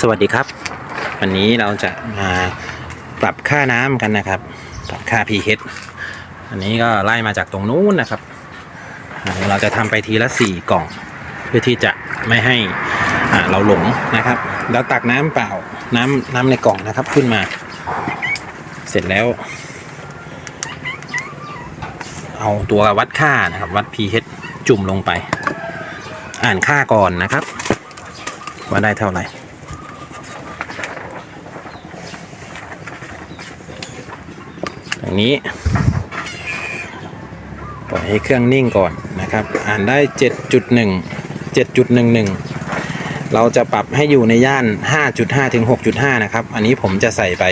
สวัสดีครับ วันนี้เราจะมาปรับค่าน้ำกันนะครับ ปรับค่า pH อันนี้ก็ไล่มาจากตรงนู้นนะครับ เราจะทำไปทีละสี่กล่อง เพื่อที่จะไม่ให้เราหลงนะครับแล้วตักน้ำเปล่าน้ำน้ำในกล่องนะครับขึ้นมา เสร็จแล้ว เอาตัววัดค่านะครับ วัด pH จุ่มลงไป อ่านค่าก่อนนะครับ ว่าได้เท่าไหร่ อย่างนี้ ปล่อยให้เครื่องนิ่งก่อนนะครับ อ่านได้ 7.1 7.11 เราจะปรับให้อยู่ในย่าน 5.5 ถึง 6.5 นะครับ อันนี้ผมจะใส่ไป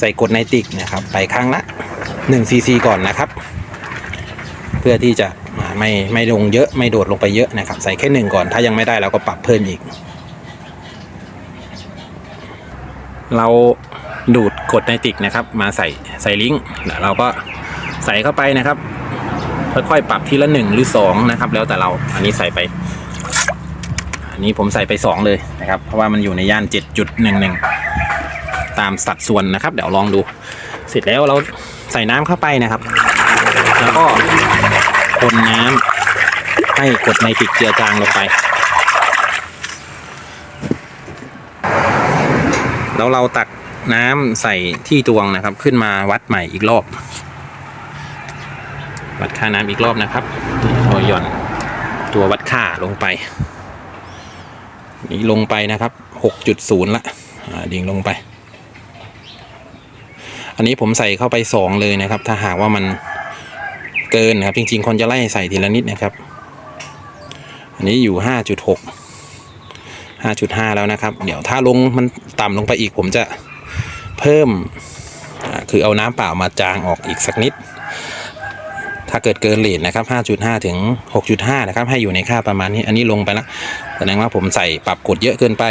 ใส่กดไนติกนะครับ ไปครั้งละ1ซีซีก่อนนะครับ เพื่อที่จะไม่ไม่ลงเยอะไม่โดดลงไปเยอะนะครับ ใส่แค่หนึ่งก่อนถ้ายังไม่ได้เราก็ปรับเพิ่มอีก เรา ดูดกดไนติกนะครับ มาใส่ใส่ลิงก์แล้วเราก็ใส่เข้าไปนะครับ ค่อยๆปรับทีละหนึ่งหรือสองนะครับ แล้วแต่เราอันนี้ใส่ไป อันนี้ผมใส่ไปสองเลยนะครับ เพราะว่ามันอยู่ในย่าน7.11ตามสัดส่วนนะครับ เดี๋ยวลองดู เสร็จแล้วเราใส่น้ำเข้าไปนะครับ แล้วก็คนน้ำให้กดไนติกเจือจางลงไป แล้วเราตัก น้ำใส่ที่ตวงนะครับ ขึ้นมาวัดใหม่อีกรอบ วัดค่าน้ำอีกรอบนะครับเราหย่อนตัววัดค่าลงไป นี่ลงไปนะครับ6.0ละอ่าดิ่งลงไป อันนี้ผมใส่เข้าไป 2 เลยนะครับ ถ้าหากว่ามันเกินนะครับ จริงๆคนจะไล่ใส่ทีละนิดนะครับ อันนี้อยู่ 5.6 5.5 แล้วนะครับ เดี๋ยวถ้าลงมันต่ำลงไปอีกผมจะ เพิ่มคือเอาน้ำเปล่ามาจางออกอีกสักนิด ถ้าเกิดเกินเลทนะครับ 5.5 ถึง 6.5 นะครับ ให้อยู่ในค่าประมาณนี้ อันนี้ลงไปแล้วแสดงว่าผมใส่ปรับกดเยอะเกินไป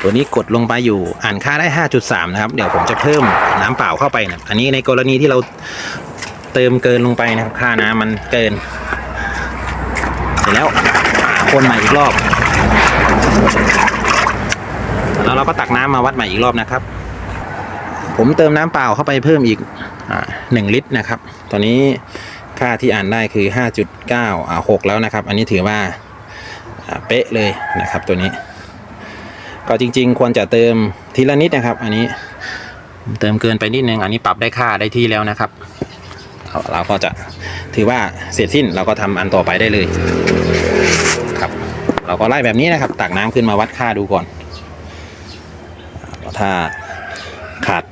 ตัวนี้กดลงไปอยู่อ่านค่าได้ 5.3 นะครับ เดี๋ยวผมจะเพิ่มน้ำเปล่าเข้าไปนะอันนี้ในกรณีที่เราเติมเกินลงไปนะครับ ค่าน้ำมันเกิน เสร็จแล้วคนใหม่อีกรอบ แล้วเราก็ตักน้ำมาวัดใหม่อีกรอบนะครับ ผมเติมน้ำเปล่าเข้าไปเพิ่มอีกหนึ่งลิตรนะครับ ตอนนี้ค่าที่อ่านได้คือ 5.9อ่า6แล้วนะครับ อันนี้ถือว่าเป๊ะเลยนะครับตัวนี้ ก็จริง ๆ ควรจะเติมทีละนิดนะครับ อันนี้เติมเกินไปนิดนึง อันนี้ปรับได้ค่าได้ที่แล้วนะครับเอาเราก็จะถือว่าเสร็จสิ้นเราก็ทำอันต่อไปได้เลยครับ เราก็ไล่แบบนี้นะครับ ตักน้ำขึ้นมาวัดค่าดูก่อน ถ้าขาด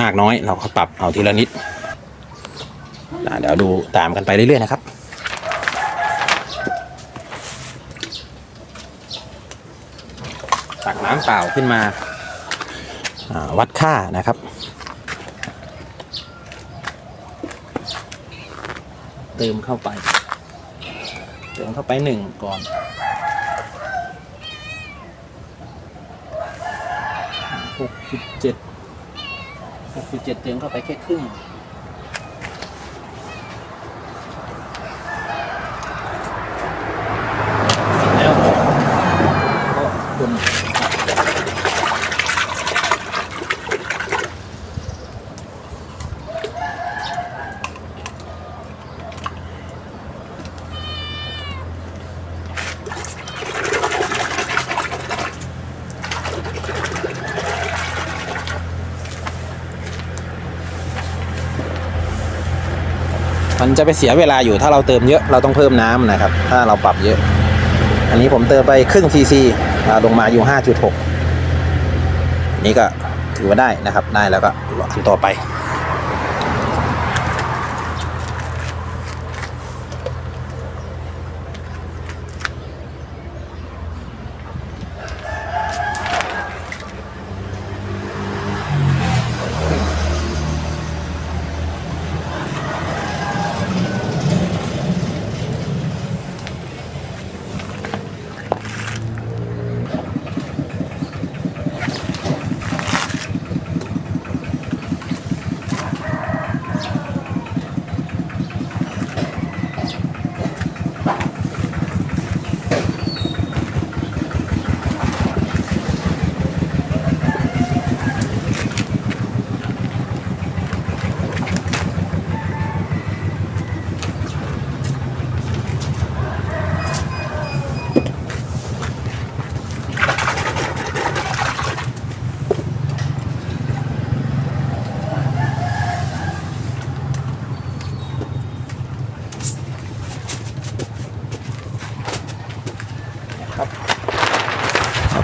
มากน้อยเราก็ปรับเอาทีละนิดอะเดี๋ยวดูตามกันไปเรื่อยๆนะครับตักน้ำเปล่าขึ้นมาวัดค่านะครับเติมเข้าไป เติมเข้าไปหนึ่งก่อน หกจุดเจ็ดหกจุดเจ็ดเติมเข้าไปแค่ครึ่ง เสร็จแล้วก็คน มันจะไปเสียเวลาอยู่ถ้าเราเติมเยอะเราต้องเพิ่มน้ำนะครับ ถ้าเราปรับเยอะ อันนี้ผมเติมไปครึ่งซีซีลงมาอยู่ 5.6 นี่ก็ถือว่าได้นะครับได้แล้วก็อันต่อไป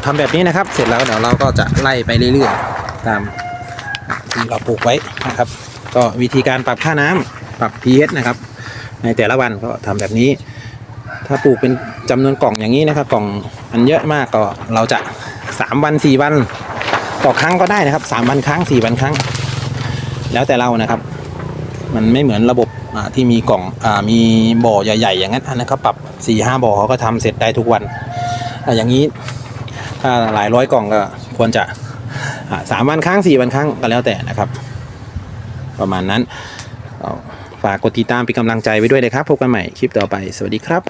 ทำแบบนี้นะครับ เสร็จแล้วเดี๋ยวเราก็จะไล่ไปเรื่อยๆ ตามที่เราปลูกไว้นะครับ ก็วิธีการปรับค่าน้ำปรับ pH นะครับ ในแต่ละวันก็ทำแบบนี้ ถ้าปลูกเป็นจำนวนกล่องอย่างนี้นะครับ กล่องมันเยอะมากก็เราจะ 3 วัน 4 วันต่อครั้งก็ได้นะครับ 3 วันครั้ง 4 วันครั้ง แล้วแต่เรานะครับ มันไม่เหมือนระบบที่มีกล่องอมีบ่อใหญ่ ๆ อย่างนั้นอันนั้นเขาปรับ4ี่ห้าบ่อเขาก็ทำเสร็จได้ทุกวันออย่างนี้ ถ้าหลายร้อยกล่องก็ควรจะสามวันครั้งสี่วันครั้งก็แล้วแต่นะครับ ประมาณนั้นฝากกดติดตามเป็นกำลังใจไว้ด้วยนะครับพบกันใหม่คลิปต่อไป สวัสดีครับ